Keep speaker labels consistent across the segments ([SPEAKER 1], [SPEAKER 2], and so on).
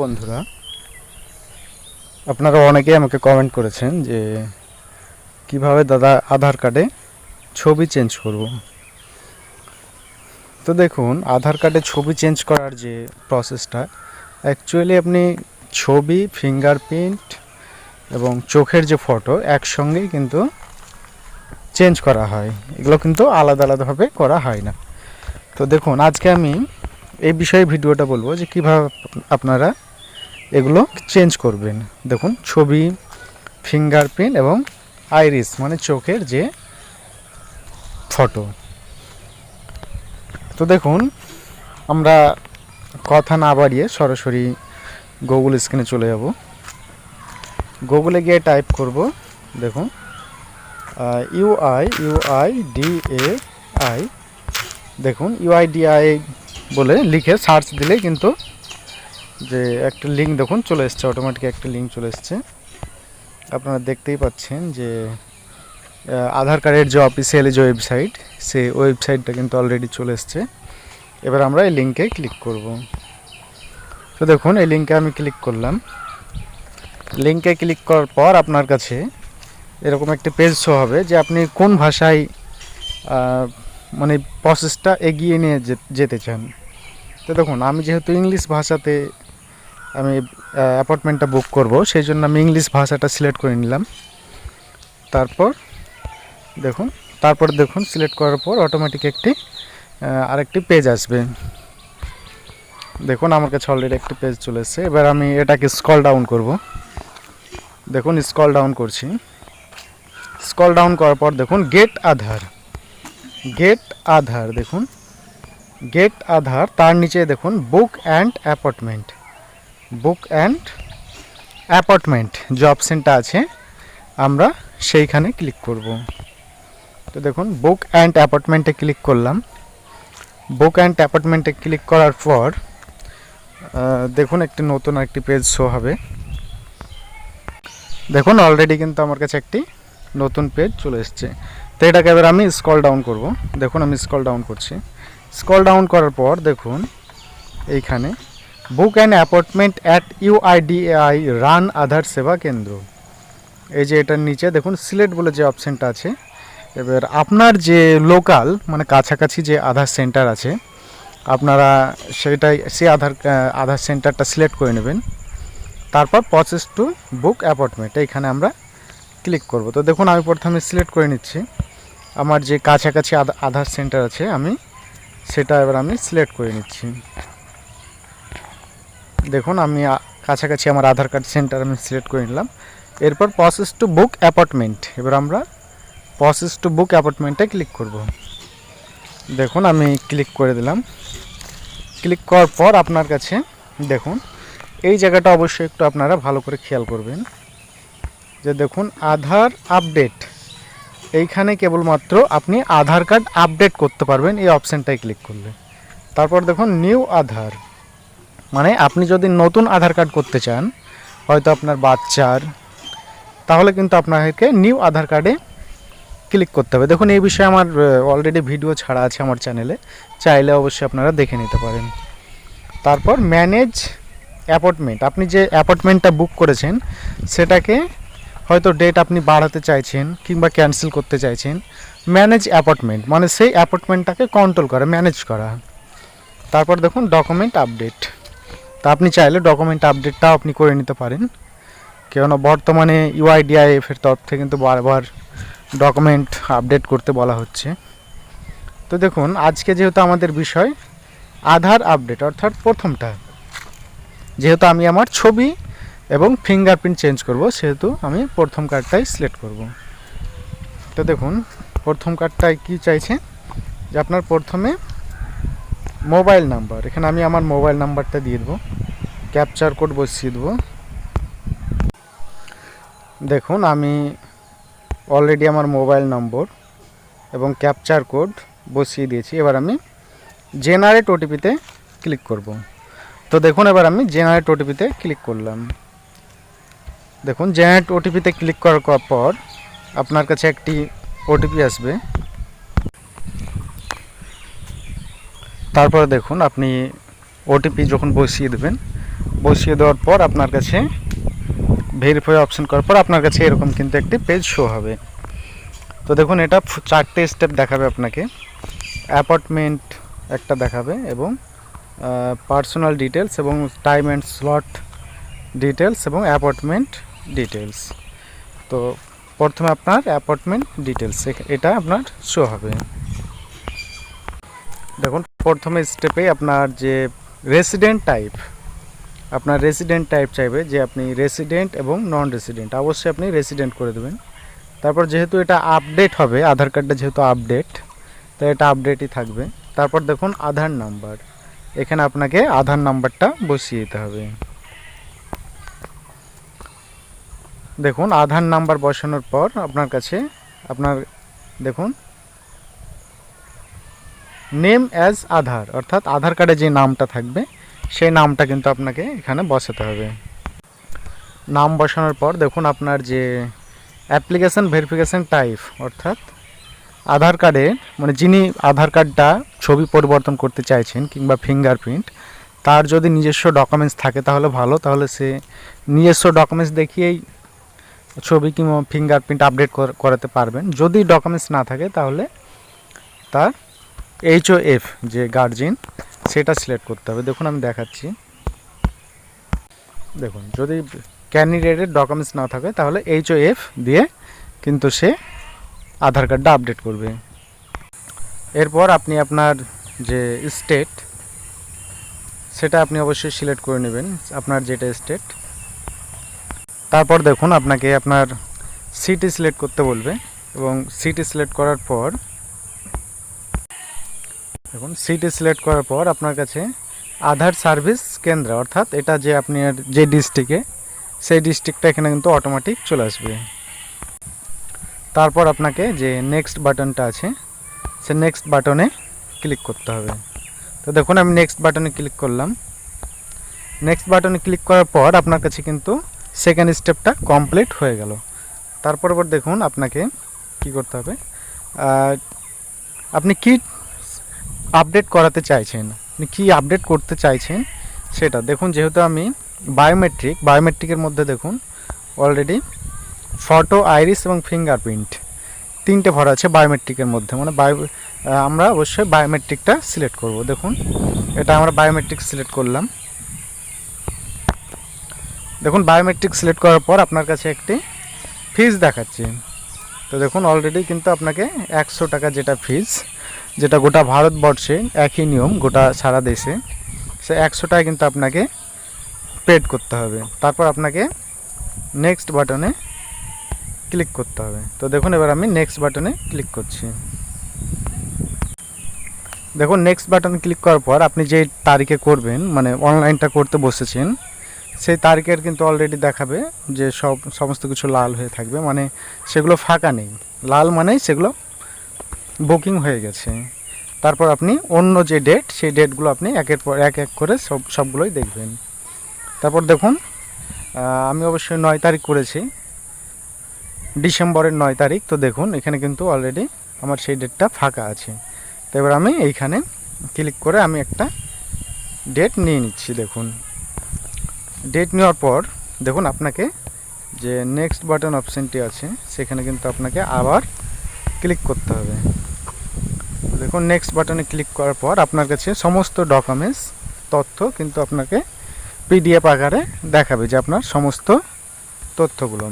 [SPEAKER 1] বন্ধুরা, আপনারা অনেকেই আমাকে কমেন্ট করেছেন যে কীভাবে দাদা আধার কার্ডে ছবি চেঞ্জ করব। তো দেখুন, আধার কার্ডে ছবি চেঞ্জ করার যে প্রসেসটা অ্যাকচুয়ালি আপনি ছবি ফিঙ্গারপ্রিন্ট এবং চোখের যে ফটো একসঙ্গেই কিন্তু চেঞ্জ করা হয়। এগুলো কিন্তু আলাদা আলাদাভাবে করা হয় না। তো দেখুন, আজকে আমি এই বিষয়ে ভিডিওটা বলব যে কীভাবে আপনারা এগুলো চেঞ্জ করবেন। দেখুন, ছবি ফিঙ্গারপ্রিন্ট এবং আইরিস মানে চোখের যে ফটো তো দেখুন, আমরা কথা না বাড়িয়ে সরাসরি গুগল স্ক্রিনে চলে যাব। গুগলে গিয়ে টাইপ করব, দেখুন UI UI D A I দেখুন ইউআইডিআই বলে লিখে সার্চ দিলেই কিন্তু যে একটা লিঙ্ক দেখুন, চলে এসছে অটোমেটিক একটা লিঙ্ক চলে এসছে। আপনারা দেখতেই পাচ্ছেন যে আধার কার্ডের যে অফিসিয়ালি যে ওয়েবসাইট সেই ওয়েবসাইটটা কিন্তু অলরেডি চলে এসছে। এবার আমরা এই লিঙ্কে ক্লিক করব। তো দেখুন, এই লিঙ্কে আমি ক্লিক করলাম। লিঙ্কে ক্লিক করার পর আপনার কাছে এরকম একটি পেজ শো হবে যে আপনি কোন ভাষায় মানে প্রসেসটা এগিয়ে নিয়ে যেতে চান। তো দেখুন, আমি যেহেতু ইংলিশ ভাষাতে আমি অ্যাপার্টমেন্টটা বুক করব। সেই জন্য আমি ইংলিশ ভাষাটা সিলেক্ট করে নিলাম। তারপর দেখুন তারপর দেখুন সিলেক্ট করার পর অটোমেটিক একটি আরেকটি পেজ আসবে। দেখুন, আমার কাছে অলরেডি একটি পেজ চলে এসেছে। এবার আমি এটাকে স্কল ডাউন করব। দেখুন স্কল ডাউন করছি। স্কল ডাউন করার পর দেখুন গেট আধার। গেট আধার, দেখুন। গেট আধার, তার নিচে দেখুন book and apartment book and apartment যে অপশানটা আছে। আমরা সেইখানে ক্লিক করব। তো দেখুন বুক অ্যান্ড অ্যাপার্টমেন্টে ক্লিক করলাম। বুক অ্যান্ড অ্যাপার্টমেন্টে ক্লিক করার পর দেখুন একটি নতুন একটি পেজ শো হবে। দেখুন অলরেডি কিন্তু আমার কাছে একটি নতুন পেজ চলে এসছে। তো এটাকে এবার আমি স্কল ডাউন করব। দেখুন, আমি স্কল ডাউন করছি। স্কল ডাউন করার পর দেখুন, এইখানে book and appointment at UIDAI run Aadhaar Seva Kendra এই যে এটার নিচে দেখুন সিলেট বলে যে অপশানটা আছে, এবার আপনার যে লোকাল মানে কাছাকাছি যে আধার সেন্টার আছে, আপনারা সেটাই, সেই আধার আধার সেন্টারটা সিলেক্ট করে নেবেন। তারপর প্রসেস টু বুক অ্যাপয়েন্টমেন্ট এইখানে আমরা ক্লিক করব। তো দেখুন, আমি প্রথমে সিলেক্ট করে নিচ্ছি। আমার যে কাছাকাছি আধা- আধার সেন্টার আছে, আমি সেটা এবার আমি সিলেক্ট করে নিচ্ছি। দেখুন, আমি কাছাকাছি আমার আধার কার্ড সেন্টার আমি সিলেক্ট করে নিলাম। এরপর প্রসেস টু বুক অ্যাপার্টমেন্ট এবার আমরা প্রসেস টু বুক অ্যাপয়েন্টমেন্টে ক্লিক করব। দেখুন, আমি ক্লিক করে দিলাম। ক্লিক করার পর আপনার কাছে, দেখুন, এই জায়গাটা অবশ্যই একটু আপনারা ভালো করে খেয়াল করবেন। যে দেখুন, আধার আপডেট এইখানে কেবলমাত্র আপনি আধার কার্ড আপডেট করতে পারবেন, এই অপশানটায় ক্লিক করলে। তারপর দেখুন নিউ আধার। মানে আপনি যদি নতুন আধার কার্ড করতে চান, হয়তো আপনার বাচ্চার, তাহলে কিন্তু আপনাকে নিউ আধার কার্ডে ক্লিক করতে হবে। দেখুন, এই বিষয়ে আমার অলরেডি ভিডিও ছাড়া আছে আমার চ্যানেলে চাইলে অবশ্যই আপনারা দেখে নিতে পারেন। তারপর ম্যানেজ অ্যাপয়েন্টমেন্ট আপনি যে অ্যাপয়েন্টমেন্টটা বুক করেছেন, সেটাকে হয়তো ডেট আপনি বাড়াতে চাইছেন কিংবা ক্যান্সেল করতে চাইছেন ম্যানেজ অ্যাপয়েন্টমেন্ট মানে সেই অ্যাপয়েন্টমেন্টটাকে কন্ট্রোল করা ম্যানেজ করা। তারপর দেখুন ডকুমেন্ট আপডেট তা আপনি চাইলে ডকুমেন্ট আপডেটটাও আপনি করে নিতে পারেন। কেননা বর্তমানে ইউআইডিআইএফ এর তরফ থেকে কিন্তু বারবার ডকুমেন্ট আপডেট করতে বলা হচ্ছে। তো দেখুন, আজকে যেহেতু আমাদের বিষয়, আধার আপডেট অর্থাৎ প্রথমটা, যেহেতু আমি আমার ছবি এবং ফিঙ্গারপ্রিন্ট চেঞ্জ করব, সেহেতু আমি প্রথম কার্ডটাই সিলেক্ট করব। তো দেখুন, প্রথম কার্ডটায় কি চাইছে? যে আপনার প্রথমে মোবাইল নাম্বার। এখানে আমি আমার মোবাইল নাম্বারটা দিয়ে দেবো। ক্যাপচার কোড বসিয়ে দেবো। দেখুন, আমি অলরেডি আমার মোবাইল নম্বর এবং ক্যাপচার কোড বসিয়ে দিয়েছি। এবার আমি জেনারেট ওটিপিতে ক্লিক করব। তো দেখুন, এবার আমি জেনারেট ওটিপিতে ক্লিক করলাম। দেখুন জেনারেট ওটিপিতে ক্লিক করার পর আপনার কাছে একটি ওটিপি আসবে। তারপরে দেখুন, আপনি ওটিপি যখন বসিয়ে দেবেন, বসিয়ে দেওয়ার পর আপনার কাছে ভেরিফাই অপশন করার পর আপনার কাছে এরকম কিন্তু একটি পেজ শো হবে। তো দেখুন, এটা চারটে স্টেপ দেখাবে আপনাকে। অ্যাপার্টমেন্ট একটা দেখাবে এবং পার্সোনাল ডিটেলস এবং টাইম অ্যান্ড স্লট ডিটেলস এবং অ্যাপার্টমেন্ট ডিটেলস তো প্রথমে আপনার অ্যাপার্টমেন্ট ডিটেলস এটা আপনার শো হবে। দেখুন প্রথমে স্টেপে আপনার যে রেসিডেন্ট টাইপ আপনার রেসিডেন্ট টাইপ চাইবে যে আপনি রেসিডেন্ট এবং নন রেসিডেন্ট অবশ্যই আপনি রেসিডেন্ট করে দেবেন। তারপর যেহেতু এটা আপডেট হবে, আধার কার্ডটা যেহেতু আপডেট তাই এটা আপডেটই থাকবে। তারপর দেখুন আধার নাম্বার এখানে আপনাকে আধার নাম্বারটা বসিয়ে দিতে হবে। দেখুন, আধার নাম্বার বসানোর পর আপনার কাছে আপনার, দেখুন নেম অ্যাজ আধার, অর্থাৎ আধার কার্ডে যে নামটা থাকবে, সেই নামটা কিন্তু আপনাকে এখানে বসাতে হবে। নাম বসানোর পর দেখুন আপনার যে অ্যাপ্লিকেশন ভেরিফিকেশান টাইপ, অর্থাৎ আধার কার্ডে মানে যিনি আধার কার্ডটা ছবি পরিবর্তন করতে চাইছেন কিংবা ফিঙ্গারপ্রিন্ট, তার যদি নিজস্ব ডকুমেন্টস থাকে তাহলে ভালো, তাহলে সে নিজস্ব ডকুমেন্টস দেখিয়েই ছবি কিংবা ফিঙ্গারপ্রিন্ট আপডেট করাতে পারবেন। যদি ডকুমেন্টস না থাকে তাহলে তার এইচ ও এফ যে গার্জিয়ান সেটা সিলেক্ট করতে হবে। দেখুন, আমি দেখাচ্ছি। দেখুন, যদি ক্যান্ডিডেটের ডকুমেন্টস না থাকে, তাহলে এইচ ও এফ দিয়ে কিন্তু সে আধার কার্ডটা আপডেট করবে। এরপর আপনি আপনার যে স্টেট সেটা আপনি অবশ্যই সিলেক্ট করে নেবেন, আপনার যেটা স্টেট তারপর দেখুন, আপনাকে আপনার সিটি সিলেক্ট করতে বলবে এবং সিটি সিলেক্ট করার পর দেখুন সিটি সিলেক্ট করার পর আপনার কাছে আধার সার্ভিস কেন্দ্র, অর্থাৎ এটা যে আপনি যে ডিস্ট্রিক্টে সেই ডিস্ট্রিক্টটা এখানে কিন্তু অটোমেটিক চলে আসবে। তারপর আপনাকে যে নেক্সট বাটনটা আছে, সে নেক্সট বাটনে ক্লিক করতে হবে। তো দেখুন, আমি নেক্সট বাটনে ক্লিক করলাম। নেক্সট বাটনে ক্লিক করার পর আপনার কাছে কিন্তু সেকেন্ড স্টেপটা কমপ্লিট হয়ে গেল। তারপর দেখুন, আপনাকে কি করতে হবে? আপনি কি আপডেট করাতে চাইছেন। কী আপডেট করতে চাইছেন? সেটা দেখুন, যেহেতু আমি বায়োমেট্রিক বায়োমেট্রিকের মধ্যে দেখুন অলরেডি ফটো আইরিস এবং ফিঙ্গারপ্রিন্ট তিনটে ভরা আছে বায়োমেট্রিকের মধ্যে। মানে বায়ো আমরা অবশ্যই বায়োমেট্রিকটা সিলেক্ট করব। দেখুন, এটা আমরা বায়োমেট্রিক সিলেক্ট করলাম। দেখুন বায়োমেট্রিক সিলেক্ট করার পর আপনার কাছে একটি ফিজ দেখাচ্ছে। তো দেখুন অলরেডি কিন্তু আপনাকে একশো টাকা যেটা ফিজ যেটা গোটা ভারতবর্ষে একই নিয়ম, গোটা সারা দেশে। সে একশো টাকা কিন্তু আপনাকে পেড করতে হবে। তারপর আপনাকে নেক্সট বাটনে ক্লিক করতে হবে। তো দেখুন, এবার আমি নেক্সট বাটনে ক্লিক করছি। দেখুন নেক্সট বাটন ক্লিক করার পর আপনি যে তারিখে করবেন মানে অনলাইনটা করতে বসেছেন, সেই তারিখের কিন্তু অলরেডি দেখাবে যে সব, সমস্ত কিছু লাল হয়ে থাকবে। মানে সেগুলো ফাঁকা নেই। লাল মানেই সেগুলো বুকিং হয়ে গেছে। তারপর আপনি অন্য যে ডেট সেই ডেটগুলো আপনি একের পর এক এক করে সব, সবগুলোই দেখবেন। তারপর দেখুন আমি অবশ্যই নয় তারিখ করেছি। ডিসেম্বরের নয় তারিখ, তো দেখুন, এখানে কিন্তু অলরেডি আমার সেই ডেটটা ফাঁকা আছে। তো এবার আমি এইখানে ক্লিক করে আমি একটা ডেট নিয়ে নিচ্ছি, দেখুন। ডেট নেওয়ার পর, দেখুন, আপনাকে যে নেক্সট বাটন অপশানটি আছে, সেখানে কিন্তু আপনাকে আবার ক্লিক করতে হবে। দেখুন নেক্সট বাটনে ক্লিক করার পর আপনার কাছে সমস্ত ডকুমেন্টস তথ্য কিন্তু আপনাকে পিডিএফ আকারে দেখাবে যে আপনার সমস্ত তথ্যগুলো।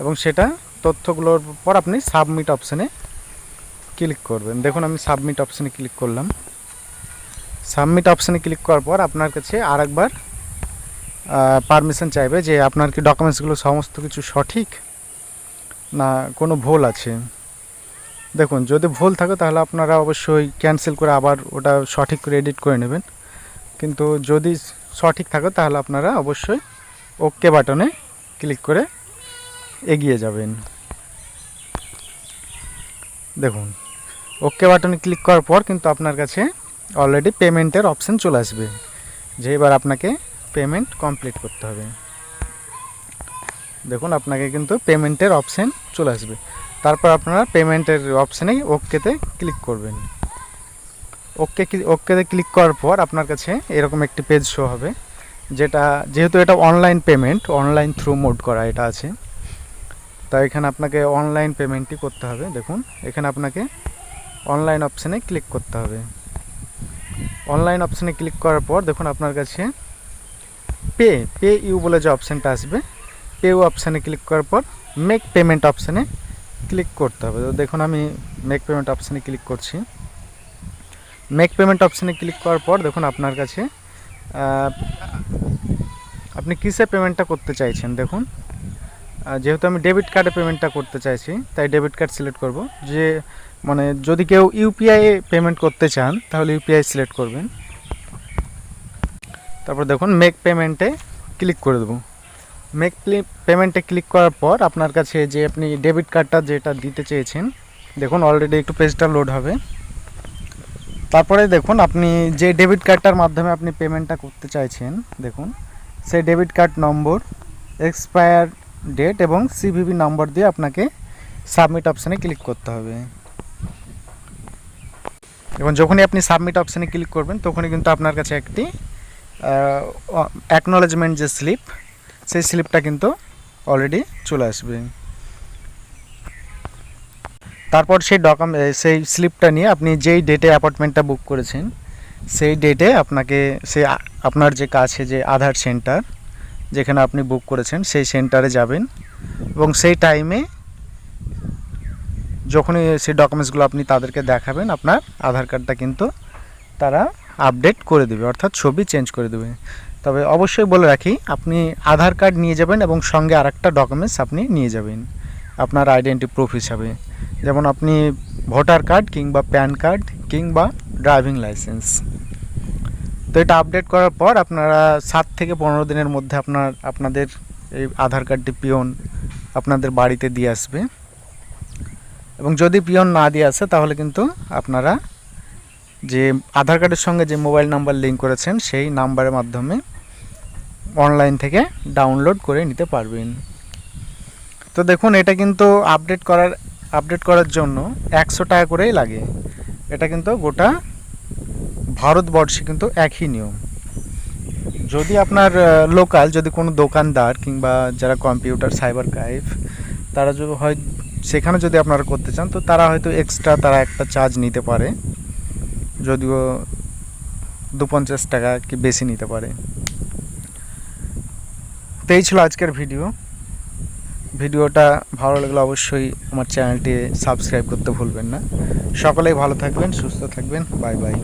[SPEAKER 1] এবং সেটা তথ্যগুলোর পর আপনি সাবমিট অপশানে ক্লিক করবেন। দেখুন, আমি সাবমিট অপশানে ক্লিক করলাম। সাবমিট অপশানে ক্লিক করার পর আপনার কাছে আরেকবার পারমিশন চাইবে যে আপনার কি ডকুমেন্টসগুলো সমস্ত কিছু সঠিক না কোনো ভুল আছে। দেখুন, যদি ভুল থাকে তাহলে আপনারা অবশ্যই ক্যান্সেল করে আবার ওটা সঠিক করে এডিট করে নেবেন। কিন্তু যদি সঠিক থাকে তাহলে আপনারা অবশ্যই ওকে বাটনে ক্লিক করে এগিয়ে যাবেন। দেখুন ওকে বাটনে ক্লিক করার পর কিন্তু আপনার কাছে অলরেডি পেমেন্টের অপশান চলে আসবে, যে এবার আপনাকে পেমেন্ট কমপ্লিট করতে হবে। দেখুন, আপনাকে কিন্তু পেমেন্টের অপশান চলে আসবে। তারপর আপনারা পেমেন্টের অপশানে ওকেতে ক্লিক করবেন। ওকে ওকেতে ক্লিক করার পর আপনার কাছে এরকম একটি পেজ শো হবে, যেটা, যেহেতু এটা online payment online through mode করা এটা আছে। তাই এখানে আপনাকে অনলাইন পেমেন্টই করতে হবে, দেখুন, এখানে আপনাকে অনলাইন অপশানে ক্লিক করতে হবে। অনলাইন অপশানে ক্লিক করার পর দেখুন আপনার কাছে পে পে ইউ বলে যে অপশানটা আসবে পে ইউ অপশানে ক্লিক করার পর মেক পেমেন্ট অপশানে ক্লিক করতে হবে। তো দেখুন, আমি মেক পেমেন্ট অপশানে ক্লিক করছি। মেক পেমেন্ট অপশানে ক্লিক করার পর দেখুন, আপনার কাছে আপনি কিসে পেমেন্টটা করতে চাইছেন? দেখুন যেহেতু আমি ডেবিট কার্ডে পেমেন্টটা করতে চাইছি, তাই ডেবিট কার্ড সিলেক্ট করব। যে মানে যদি কেউ ইউপিআই পেমেন্ট করতে চান, তাহলে ইউপিআই সিলেক্ট করবেন। তারপর দেখুন মেক পেমেন্টে ক্লিক করে দেবো। মেক পেমেন্টে ক্লিক করার পর আপনার কাছে যে আপনি ডেবিট কার্ডটা যেটা দিতে চেয়েছেন, দেখুন অলরেডি একটু পেজটা লোড হবে। তারপরে দেখুন আপনি যে ডেবিট কার্ডটার মাধ্যমে আপনি পেমেন্টটা করতে চাইছেন, দেখুন সেই debit card number expire date এবং সিভিভি নম্বর দিয়ে আপনাকে সাবমিট অপশানে ক্লিক করতে হবে। এবং যখনই আপনি সাবমিট অপশানে ক্লিক করবেন, তখনই কিন্তু আপনার কাছে একটি অ্যাকনোলেজমেন্ট যে স্লিপ সেই স্লিপটা কিন্তু অলরেডি চলে আসবে। তারপর সেই ডকুমেন্ট সেই স্লিপটা নিয়ে আপনি যেই ডেটে অ্যাপয়েন্টমেন্টটা বুক করেছেন, সেই ডেটে আপনাকে আ- আপনার যে কাছে যে আধার সেন্টার যেখানে আপনি বুক করেছেন, সেই সেন্টারে যাবেন এবং সেই টাইমে যখনই সেই ডকুমেন্টসগুলো আপনি তাদেরকে দেখাবেন, আপনার আধার কার্ডটা কিন্তু তারা আপডেট করে দেবে, অর্থাৎ ছবি চেঞ্জ করে দেবে। তবে অবশ্যই বলে রাখি, আপনি আধার কার্ড নিয়ে যাবেন এবং সঙ্গে আরেকটা ডকুমেন্টস আপনি নিয়ে যাবেন, আপনার আইডেন্টি প্রুফ হিসাবে। যেমন আপনি ভোটার কার্ড কিংবা প্যান কার্ড কিংবা ড্রাইভিং লাইসেন্স। তো এটা আপডেট করার পর আপনারা সাত থেকে পনেরো দিনের মধ্যে আপনার, আপনাদের এই আধার কার্ডটি পিয়ন আপনাদের বাড়িতে দিয়ে আসবে। এবং যদি পিয়ন না দিয়ে আসে তাহলে কিন্তু আপনারা যে আধার কার্ডের সঙ্গে যে মোবাইল নাম্বার লিঙ্ক করেছেন, সেই নাম্বারের মাধ্যমে অনলাইন থেকে ডাউনলোড করে নিতে পারবেন। তো দেখুন, এটা কিন্তু আপডেট করার আপডেট করার জন্য একশো টাকা করেই লাগে। এটা কিন্তু গোটা ভারতবর্ষে কিন্তু একই নিয়ম। যদি আপনার লোকাল যদি কোনো দোকানদার কিংবা যারা কম্পিউটার সাইবার ক্রাইম তারা যদি হয়, সেখানে যদি আপনারা করতে চান, তো তারা হয়তো এক্সট্রা তারা একটা চার্জ নিতে পারে। যদিও দু পঞ্চাশ টাকা কি বেশি নিতে পারে। তো এই ছিল আজকের ভিডিও। ভিডিওটা ভালো লাগলে অবশ্যই আমার চ্যানেলটি সাবস্ক্রাইব করতে ভুলবেন না। সকলেই ভালো থাকবেন, সুস্থ থাকবেন। Bye bye.